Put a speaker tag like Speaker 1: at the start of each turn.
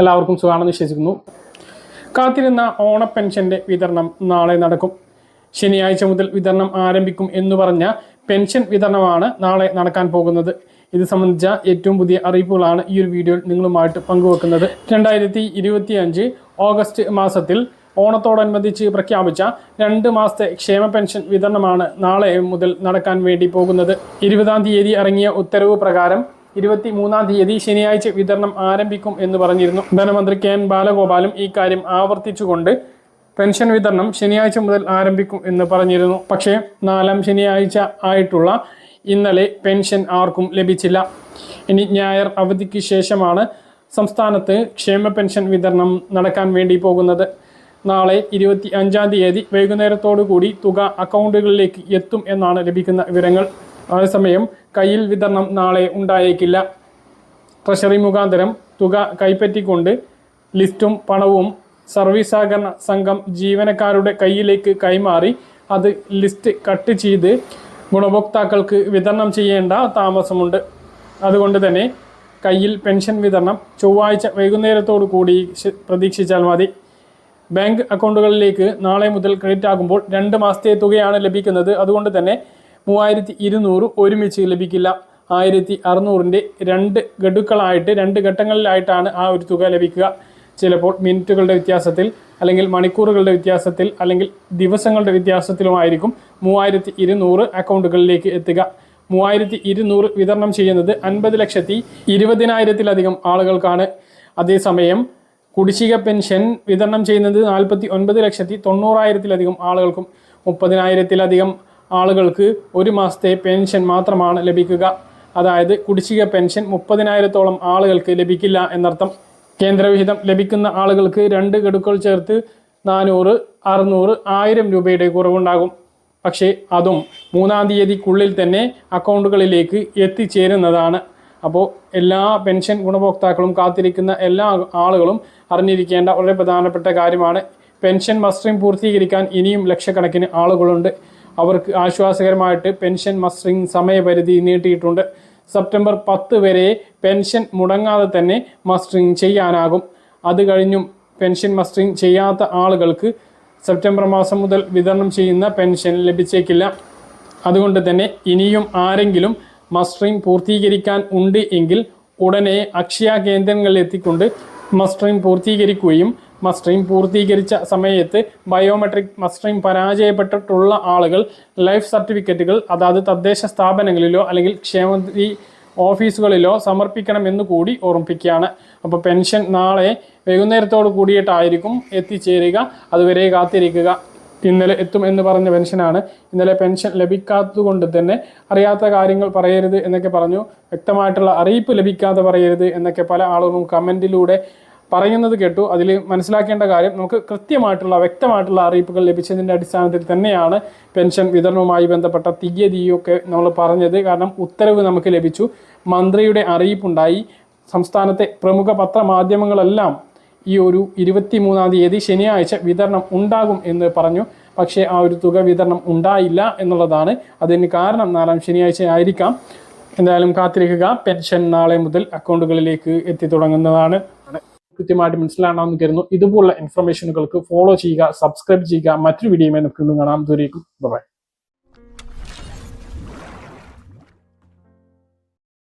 Speaker 1: എല്ലാവർക്കും സുഖമാണെന്ന് വിശ്വസിക്കുന്നു. കാത്തിരുന്ന ഓണ പെൻഷന്റെ വിതരണം നാളെ നടക്കും. ശനിയാഴ്ച മുതൽ വിതരണം ആരംഭിക്കും എന്ന് പറഞ്ഞ പെൻഷൻ വിതരണമാണ് നാളെ നടക്കാൻ പോകുന്നത്. ഇത് സംബന്ധിച്ച ഏറ്റവും പുതിയ അറിയിപ്പുകളാണ് ഈ ഒരു വീഡിയോയിൽ നിങ്ങളുമായിട്ട് പങ്കുവെക്കുന്നത്. രണ്ടായിരത്തി ഇരുപത്തി അഞ്ച് ഓഗസ്റ്റ് മാസത്തിൽ ഓണത്തോടനുബന്ധിച്ച് പ്രഖ്യാപിച്ച രണ്ട് മാസത്തെ ക്ഷേമ പെൻഷൻ വിതരണമാണ് നാളെ മുതൽ നടക്കാൻ വേണ്ടി പോകുന്നത്. ഇരുപതാം തീയതി ഇറങ്ങിയ ഉത്തരവ് പ്രകാരം ഇരുപത്തി മൂന്നാം തീയതി ശനിയാഴ്ച വിതരണം ആരംഭിക്കും എന്ന് പറഞ്ഞിരുന്നു. ധനമന്ത്രി കെ എൻ ബാലഗോപാലും ഇക്കാര്യം കാര്യം ആവർത്തിച്ചുകൊണ്ട് പെൻഷൻ വിതരണം ശനിയാഴ്ച മുതൽ ആരംഭിക്കും എന്ന് പറഞ്ഞിരുന്നു. പക്ഷേ നാലാം ശനിയാഴ്ച ആയിട്ടുള്ള ഇന്നലെ പെൻഷൻ ആർക്കും ലഭിച്ചില്ല. ഇനി ഞായർ അവധിക്ക് ശേഷമാണ് സംസ്ഥാനത്ത് ക്ഷേമ പെൻഷൻ വിതരണം നടക്കാൻ വേണ്ടി പോകുന്നത്. നാളെ ഇരുപത്തി അഞ്ചാം തീയതി വൈകുന്നേരത്തോടു കൂടി തുക അക്കൗണ്ടുകളിലേക്ക് എത്തും എന്നാണ് ലഭിക്കുന്ന വിവരങ്ങൾ. അതേസമയം കയ്യിൽ വിതരണം നാളെ ഉണ്ടായേക്കില്ല. ട്രഷറി മുഖാന്തരം തുക കൈപ്പറ്റിക്കൊണ്ട് ലിസ്റ്റും പണവും സർവീസ് സഹകരണ സംഘം ജീവനക്കാരുടെ കയ്യിലേക്ക് കൈമാറി അത് ലിസ്റ്റ് കട്ട് ചെയ്ത് ഗുണഭോക്താക്കൾക്ക് വിതരണം ചെയ്യേണ്ട താമസമുണ്ട്. അതുകൊണ്ട് തന്നെ കയ്യിൽ പെൻഷൻ വിതരണം ചൊവ്വാഴ്ച വൈകുന്നേരത്തോടു കൂടി പ്രതീക്ഷിച്ചാൽ മതി. ബാങ്ക് അക്കൗണ്ടുകളിലേക്ക് നാളെ മുതൽ ക്രെഡിറ്റ് ആകുമ്പോൾ രണ്ട് മാസത്തെ തുകയാണ് ലഭിക്കുന്നത്. അതുകൊണ്ട് തന്നെ മൂവായിരത്തി ഇരുന്നൂറ് ഒരുമിച്ച് ലഭിക്കില്ല. ആയിരത്തി അറുന്നൂറിന്റെ രണ്ട് ഗഡുക്കളായിട്ട് രണ്ട് ഘട്ടങ്ങളിലായിട്ടാണ് ആ ഒരു തുക ലഭിക്കുക. ചിലപ്പോൾ മിനിറ്റുകളുടെ വ്യത്യാസത്തിൽ അല്ലെങ്കിൽ മണിക്കൂറുകളുടെ വ്യത്യാസത്തിൽ അല്ലെങ്കിൽ ദിവസങ്ങളുടെ വ്യത്യാസത്തിലുമായിരിക്കും മൂവായിരത്തി ഇരുന്നൂറ് അക്കൗണ്ടുകളിലേക്ക് എത്തുക. മൂവായിരത്തി ഇരുന്നൂറ് വിതരണം ചെയ്യുന്നത് അൻപത് ലക്ഷത്തി ഇരുപതിനായിരത്തിലധികം ആളുകൾക്കാണ്. അതേസമയം കുടിശ്ശിക പെൻഷൻ വിതരണം ചെയ്യുന്നത് നാൽപ്പത്തി ഒൻപത് ലക്ഷത്തി തൊണ്ണൂറായിരത്തിലധികം ആളുകൾക്കും മുപ്പതിനായിരത്തിലധികം ആളുകൾക്ക് ഒരു മാസത്തെ പെൻഷൻ മാത്രമാണ് ലഭിക്കുക. അതായത് കുടിശ്ശിക പെൻഷൻ മുപ്പതിനായിരത്തോളം ആളുകൾക്ക് ലഭിക്കില്ല എന്നർത്ഥം. കേന്ദ്രവിഹിതം ലഭിക്കുന്ന ആളുകൾക്ക് രണ്ട് ഗഡുക്കൾ ചേർത്ത് നാനൂറ് അറുന്നൂറ് ആയിരം രൂപയുടെ കുറവുണ്ടാകും. പക്ഷേ അതും മൂന്നാം തീയതിക്കുള്ളിൽ തന്നെ അക്കൗണ്ടുകളിലേക്ക് എത്തിച്ചേരുന്നതാണ്. അപ്പോൾ എല്ലാ പെൻഷൻ ഗുണഭോക്താക്കളും കാത്തിരിക്കുന്ന എല്ലാ ആളുകളും അറിഞ്ഞിരിക്കേണ്ട വളരെ പ്രധാനപ്പെട്ട കാര്യമാണ്. പെൻഷൻ മസ്റ്ററിംഗ് പൂർത്തീകരിക്കാൻ ഇനിയും ലക്ഷക്കണക്കിന് ആളുകളുണ്ട്. അവർക്ക് ആശ്വാസകരമായിട്ട് പെൻഷൻ മസ്റ്ററിംഗ് സമയപരിധി നീട്ടിയിട്ടുണ്ട്. സെപ്റ്റംബർ പത്ത് വരെ പെൻഷൻ മുടങ്ങാതെ തന്നെ മസ്റ്ററിംഗ് ചെയ്യാനാകും. അത് കഴിഞ്ഞും പെൻഷൻ മസ്റ്ററിംഗ് ചെയ്യാത്ത ആളുകൾക്ക് സെപ്റ്റംബർ മാസം മുതൽ വിതരണം ചെയ്യുന്ന പെൻഷൻ ലഭിച്ചേക്കില്ല. അതുകൊണ്ട് തന്നെ ഇനിയും ആരെങ്കിലും മസ്റ്ററിംഗ് പൂർത്തീകരിക്കാൻ ഉണ്ട് എങ്കിൽ ഉടനെ അക്ഷയ കേന്ദ്രങ്ങളിൽ എത്തിക്കൊണ്ട് മസ്റ്ററിംഗ് പൂർത്തീകരിക്കുകയും മസ്റ്ററിംഗ് പൂർത്തീകരിച്ച സമയത്ത് ബയോമെട്രിക് മസ്റ്ററിംഗ് പരാജയപ്പെട്ടിട്ടുള്ള ആളുകൾ ലൈഫ് സർട്ടിഫിക്കറ്റുകൾ അതാത് തദ്ദേശ സ്ഥാപനങ്ങളിലോ അല്ലെങ്കിൽ ക്ഷേമനിധി ഓഫീസുകളിലോ സമർപ്പിക്കണമെന്ന് കൂടി ഓർമ്മിപ്പിക്കുകയാണ്. അപ്പോൾ പെൻഷൻ നാളെ വൈകുന്നേരത്തോട് കൂടിയിട്ടായിരിക്കും എത്തിച്ചേരുക. അതുവരെ കാത്തിരിക്കുക. ഇന്നലെ എത്തും എന്ന് പറഞ്ഞ പെൻഷനാണ്. ഇന്നലെ പെൻഷൻ ലഭിക്കാത്തതുകൊണ്ട് തന്നെ അറിയാത്ത കാര്യങ്ങൾ പറയരുത് എന്നൊക്കെ പറഞ്ഞു. വ്യക്തമായിട്ടുള്ള അറിയിപ്പ് ലഭിക്കാതെ പറയരുത് എന്നൊക്കെ പല ആളുകളും കമന്റിലൂടെ പറയുന്നത് കേട്ടു. അതിൽ മനസ്സിലാക്കേണ്ട കാര്യം നമുക്ക് കൃത്യമായിട്ടുള്ള വ്യക്തമായിട്ടുള്ള അറിയിപ്പുകൾ ലഭിച്ചതിന്റെ അടിസ്ഥാനത്തിൽ തന്നെയാണ് പെൻഷൻ വിതരണവുമായി ബന്ധപ്പെട്ട തീയതിയൊക്കെ നമ്മൾ പറഞ്ഞത്. കാരണം ഉത്തരവ് നമുക്ക് ലഭിച്ചു. മന്ത്രിയുടെ അറിയിപ്പുണ്ടായി. സംസ്ഥാനത്തെ പ്രമുഖ പത്രമാധ്യമങ്ങളെല്ലാം ഈ ഒരു ഇരുപത്തി മൂന്നാം തീയതി ശനിയാഴ്ച വിതരണം ഉണ്ടാകും എന്ന് പറഞ്ഞു. പക്ഷേ ആ ഒരു തുക വിതരണം ഉണ്ടായില്ല എന്നുള്ളതാണ് അതിന് കാരണം. നാലാം ശനിയാഴ്ച ആയിരിക്കാം. എന്തായാലും കാത്തിരിക്കുക. പെൻഷൻ നാളെ മുതൽ അക്കൗണ്ടുകളിലേക്ക് എത്തി തുടങ്ങുന്നതാണ്. കൃത്യമായിട്ട് മനസ്സിലാണെന്ന് കരുതുന്നു. ഇതുപോലുള്ള ഇൻഫർമേഷനുകൾക്ക് ഫോളോ ചെയ്യുക സബ്സ്ക്രൈബ് ചെയ്യുക. മറ്റൊരു വീഡിയോയുമായി നമുക്ക് കാണാം. ദൂരേക്കും ബൈ